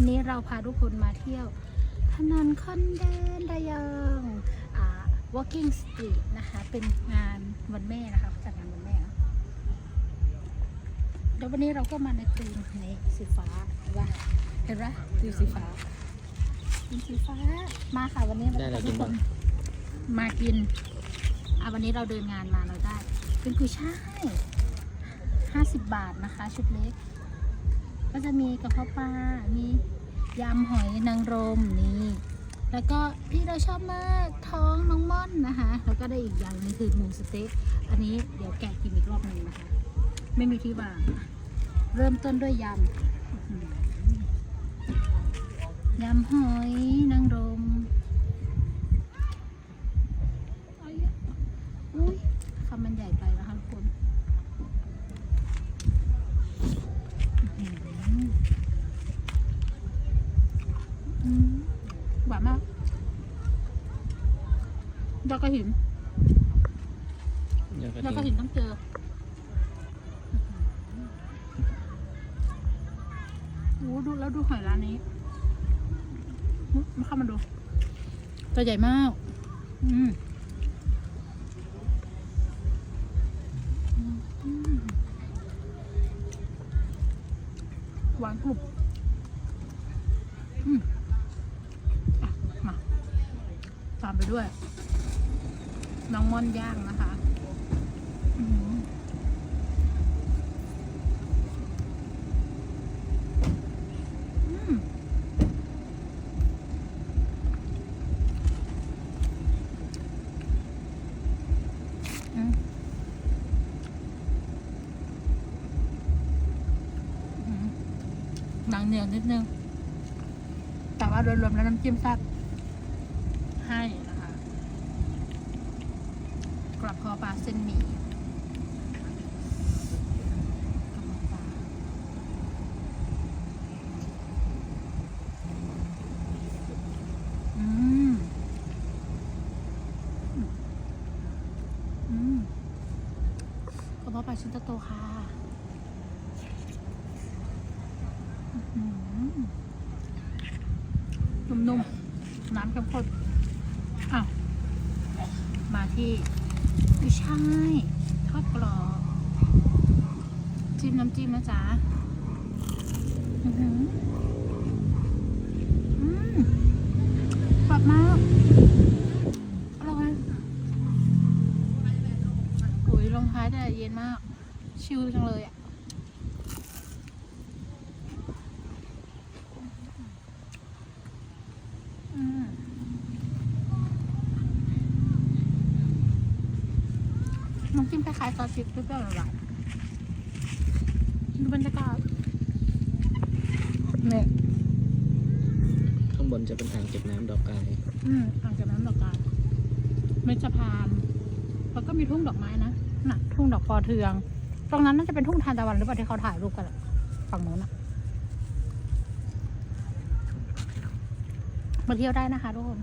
พาทุกคนมาเที่ยว ถนนคนเดินระยองอ่า walking street นะคะ เป็นงานวันแม่นะคะเขาจัดงานวันแม่เนอะเดี๋ยววันนี้เราก็มาในธีมในสีฟ้าเห็นปะเห็นปะธีมสีฟ้าธีมสีฟ้ามาค่ะวันนี้เราได้อะไรจะกินบ้างมากินอะวันนี้เราเดินงานมาเราได้ เป็นกุยช่ายห้าสิบบาทนะคะ ชุดเล็ก ก็จะมีกระเพาะปลา มี ยำหอยนางรมนี่แล้วก็ที่เราชอบมากท้องน้องม่อนนะคะ แล้วก็ได้อีกอย่างนึงคือหมูสเต๊กอันนี้เดี๋ยวแกะกินอีกรอบหนึ่งนะคะ ไม่มีที่วาง เริ่มต้นด้วยยำยำหอยนางรมเอาเยอะอุ้ยคำมันใหญ่ไปนะคะทุกคนอื้อหืออืม หวานมากดอกกระหินเดี๋ยวก็ดอกกระทิ้หิงนต้องเจอ โอ้ดูแล้วดูหอยร้านนี้อุ๊ยมาเข้ามาดู ตัวใหญ่มาก อืมอืมหวานกรุบามไปด้วย น้องม่อนย่างนะคะอืมอืมอืมอืมหนังเหนียวนิดนึง แต่ว่าโดยรวมแล้วน้ำจิ้มแซ่บ ให้นะคะกระเพาะปลาเส้นหมี่กระเพาะปลาอืมอืมกระเพาะปลาชิ้นโตๆค่ะอื้อหือนุ่มๆ น้ำเข้มข้น อ้าวมาที่กุยช่ายทอดกรอบจิ้มน้ำจิ้มนะจ๊ะอื้อหือมกรอบมากอร่อยโอ้ยลงท้ายแต่เย็นมาก ชิลจังเลยอะ อืม น้ำจิ้มค ล้ายๆซอสพริกเปรี้ยวๆหวานๆดูบรรยากาศเนี่ยข้างบนจะเป็นอ่างเก็บน้ำดอกกายอืมอ่างเก็บน้ำดอกกาเมจพานแล้วก็มีทุ่งดอกไม้นะน่ะ ทุ่งดอกปอเทือง ตรงนั้นน่าจะเป็นทุ่งทานตะวันหรือเปล่าที่เขาถ่ายรูปกันอะฝั่งโน้นอะมาเที่ยวได้นะคะทุกคน